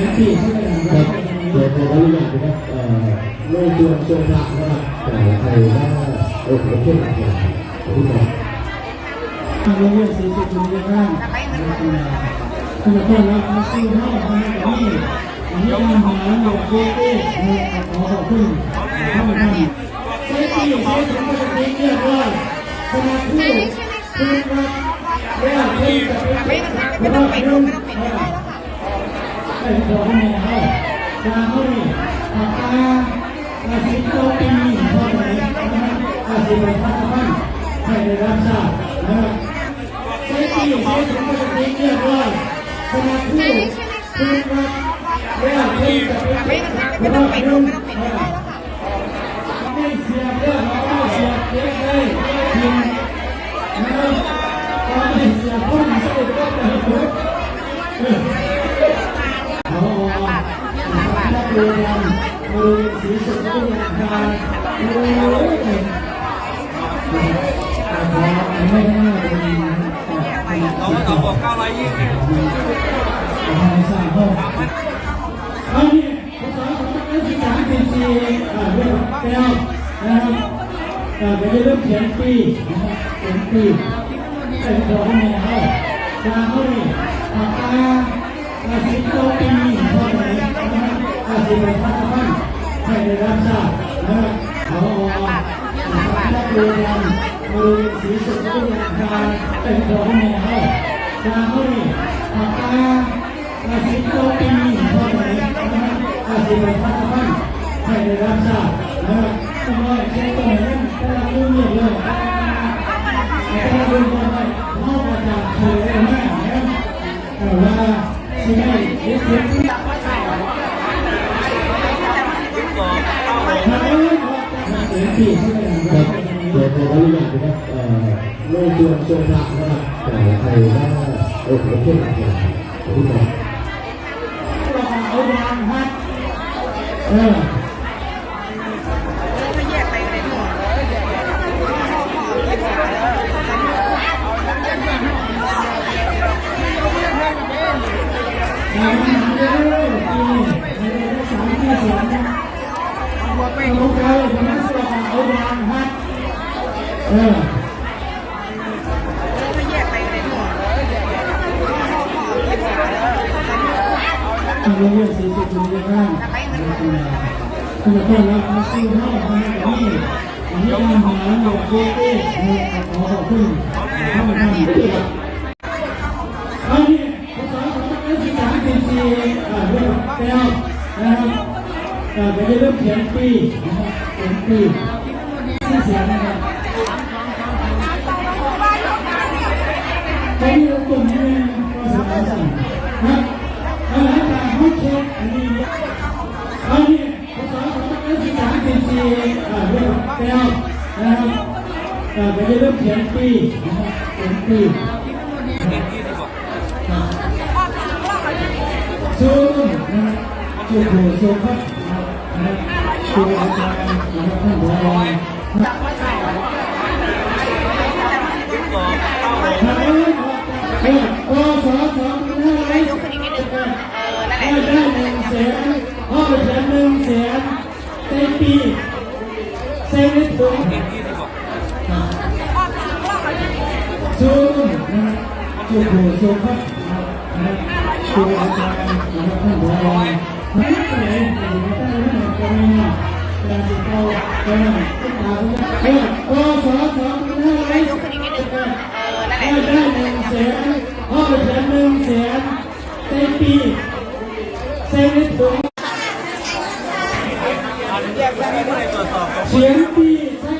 ครับเดี๋ยวขออนุญาตนะครับเอ่อโลกชวนชวนพระนะครับแต่ใครว่าโอ้โหเข้มแข็งขอบคุณครับทางโรงเรียนศรีสุขุมวิทบ้านคุณพ่อรับมาซื้อห้องมาจากนี่อันนี้การหาหลวงปู่ที่ขอขอบคุณท่านท่านใช้ที่ใช้สมบัติเรียกว่าคณะผู้คุณรักเรียกที่จะเป็นไม่ต้องปิดไม่ต้องปิดได้แล้ว ค่ะเป็นของแม่เขาจางเขานี่ปากกาอาศิโตปีพอไหนอาศิบัติพัฒน์ให้ได้รับทราบนะครับใช้ที่ใช้สมบัติเรียกว่าคณะผู้คุณรักเรียกที่จะเป็นไม่ต้องปิดไม่ต้องปิดได้แล้วค่ะไม่เสียเรื่องไม่เสียเยอะเลยทีมนะครับไม่เสียคนใส่ก็ไม่ถูกเนักเรียนโรงเรียนศรีสุขวิทยาคารโอ้ยไม่ได้เลยเราก็ต้องบอก920อันนี้ภาษาของนักศึกษาปีสี่อ่าเรื่องแก้วนะครับอ่าเป็นเรื่องเขียนปีนะครับเขียนปีเป็นของแม่เขาจานี่ปากกาอาศิโตปีพ่อไหนนะครับอาศิบัติพัฒน์ให้ได้รับทราบนะครับเอานักเรียนโรงเรียนศรีสุขวิทยาคารเป็นของแม่เขาจางเขานี่ปากกาอาศิโตปีพ่อไหนนะครับอาศิบัติพัฒน์ให้ได้รับทราบนะครับต้องรอเช็คตัวไหนนั่นแต่ละรุ่นเนี่ยเลยแต่ละรุ่นก็ได้เข้ามาจากเธอได้มากนะครับแต่ว่า กชวนชวนพระนะครับแต่ใครว่าโอ้โหเข้มแข็งขอบคุณครับเอายางฮัดเอองานนี้เด้อปีนี้ในสามที่สองบัวไปลูกเลยผมนั่งสวดเอายางฮัดเออทางโรง เรียนศรีสุขุมวิทบ้านคุณพ่อรับมาซื้อห้องมาจากนี่อันนี้การหาหลวงปู่ที่ขอขอบคุณท่านท่านอันนี้ภาษาของนักศึกษาปีสี่อ่าเรื่องแก้วนะครับอ่เป็นเรื่องเขียนปีนะครับเขียนปีที่เสียงนะครับเป็นกลุ่มนี้ภาษาภาษานะครับอาหารการ ห้องเช็คอันนี้อันนี้ภาษาของนักศึกษาปีสี่อ่าเรื่องแก้วนะครับอ่าเป็นเรื่องเขียนปีนะครับเขียนปีชูมนะครับชูผู้ทรงครับนะครับชูมอาจารย์นะครับท่านผอ นะครับชูผู้ทรงครับนะครับครูอาจารย์นะครับท่านผอไม่ไปไหนไม่ได้ไม่ได้ก็ไม่มาแต่สิเขาก็นั่งก็ตามเออพศสองพันห้าร้อยสิบแปดได้ได้หนึ่งแสนพ่อแสนหนึ่งแสนในปีเซนต์ถุงเสียงปีสัก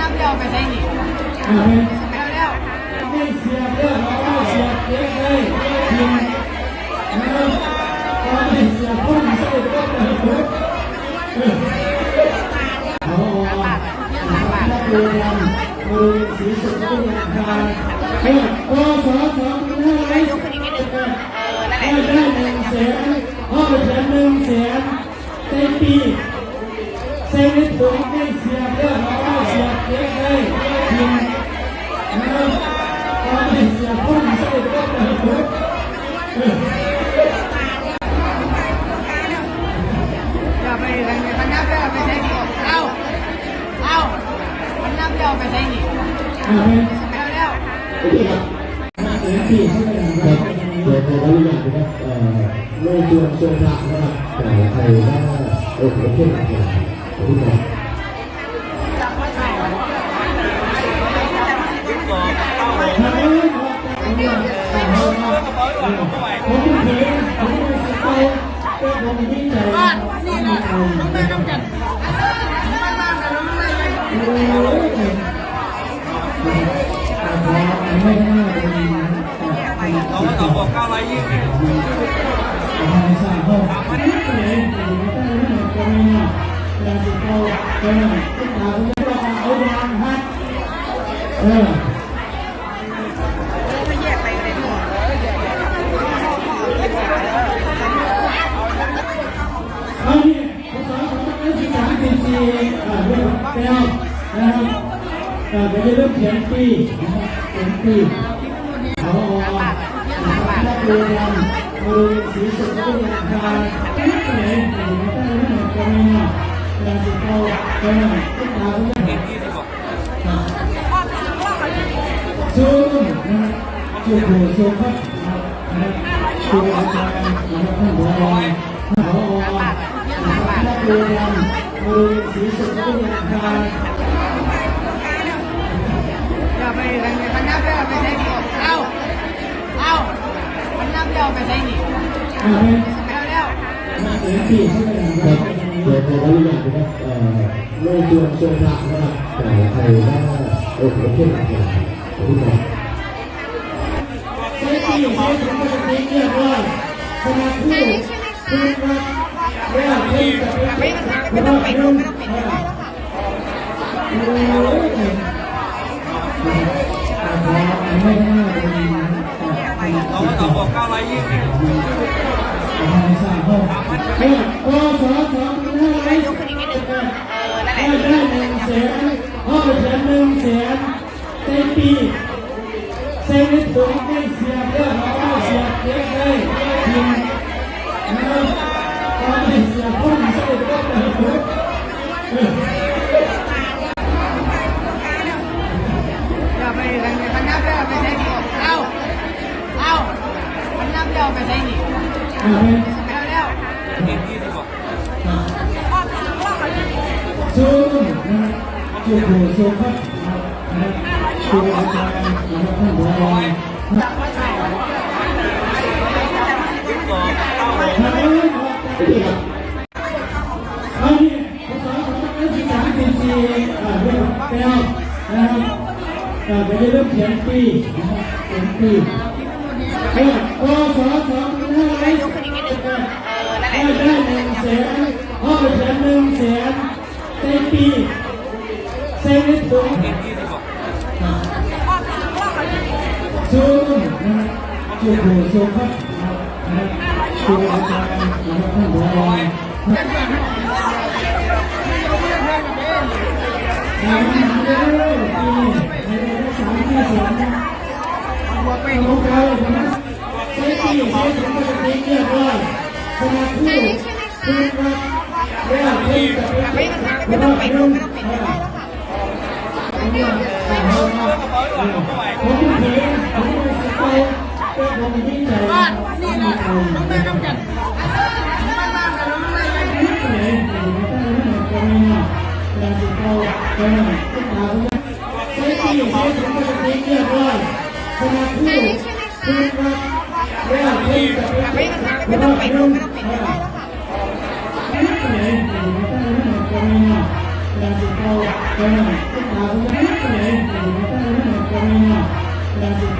น้ำเดียวไปได้เนิไปเอาเล้วไม่เสียเรื่อยไม่เสียเรื่องเลยไม่เสียพุ่งเสียพุ่งเอาเอาเอาเอาสีสุดยอดนะครับเฮ้ยโอ้สอสอไม่ได้ อ่าเป็นเอาแล้วโอเคครับเต็มปีใช่ไหมคครัรับบเดี๋ยว ไม่ได้เป็นเราก็ต่อบอกเก้าร้อยยี่สิบไม่ทราบเขาไม่ได้เป็นแต่ไม่ได้ก็ไม่เนี่ยแต่ที่เขาเป็นทุกอย่างที่เราเอายางฮัทเออไม่แยกไปเลยหมดอันนี้ภาษาของนักศึกษาปีสี่อ่าเรื่องแก้วนะครับ อ่าจะได้เริ่มเขียนปีนะครับเขียนปีเขาเอานักเรียนมือสีสุดก็เป็นราคาที่ไหนแต่ไม่ได้ไม่ได้ก็ไม่เนี่ยแต่ที่เขาเป็นทุกอย่างที่ยี่อกซูมนะครับซูมดูซูมครับนะครับซูมอาจารย์นะครับท่านผอผอนักเรียนมือสีสุดก็เป็นราคา อย่าไปทางนี้มันนับแล้วไปใช้นี่เอาเอามันนับแล้วไปใช้นี่อ่าเป็นเอาแล้วเสียงปีใช่ไหมคครัรับบเดี๋ยวขออนุญาตนะครับเอ่อโลกชวนชวนพระนะครับแต่ใครว่าโอ้โหเข้มหนักหนาขอบคุณครับเสียงปีเสียงของปกติเรียกว่าคณะผู้ผู้รับเรียกเป็นกับไม่เป็นต้องไม่ต้องไปดูไม่ต้องไปดู โอ้ยแต่พอไม่ได้เป็น เราก็ ต่อบอกเก้าร้อยยี่สิบไม่ทราบเขาเฮ้ยพอสอสองพันห้าร้อยสิบแปดเออนั่นแหได้ละได้หนึ่งแสนห้องแสนหนึ่งแสนเต็มปีเซนนิถุงไม่เสียเรื่องเราไม่เสียเก็บเลยพิมนะครับเราไม่เสียพุ่งใส่ก็แต่หัวอย่าไปทางนี้มันนับแล้วไปใช้นี่เอาเอา มันนับแล้วไปใช้นี่อ่าเป็นเอาแล้วซูมนะซูมโซูมครับซูมอาจารย์นะครับท่านผู้ว่าร้อยทำเองโอเคครับอันนี้ภาษาของนักศึกษาปีสี่อ่าเรื่องแก้วนะครับอ่าจะได้เริ่มเขียนปีนะครับเขียนปีเฮ้ยพอสอสองพันห้าร้อยสิบแปด เออนั่นแห ได้ ละ ได้หนึ่งแสนห้องแสนหนึ่งแสนเต็มปีเซนนิถุงยี่สิบบอกซูมนะซูมดูซูมครับนะซูมอาจารย์นะครับท่านผอนะปีใน บ้านนี่แหละต้องไปต้องกันมันมาแต่เราไม่ได้ที่ไหนก็ไม่เนี่ยแต่ที่เขาเป็นทุกอย่างใช้ปีใช้ถึงปกติเรียกว่าคณะผู้ผู้รับเรียกเป็นกับเป็นไม่ต้องไปดูไม่ต้องไปดูที่ไหนก็ไม่เนี่ยแต่ที่เขาเป็นทุกอย่างที่ไหนก็ไม่เนี่ยแต่ที่เขาเป็นทุกอย่างอย่าไปทางนี้มันนับแล้วไปใช้นี่เอาเอามันนับแล้วไปใช้นี่อ่าเป็นเอา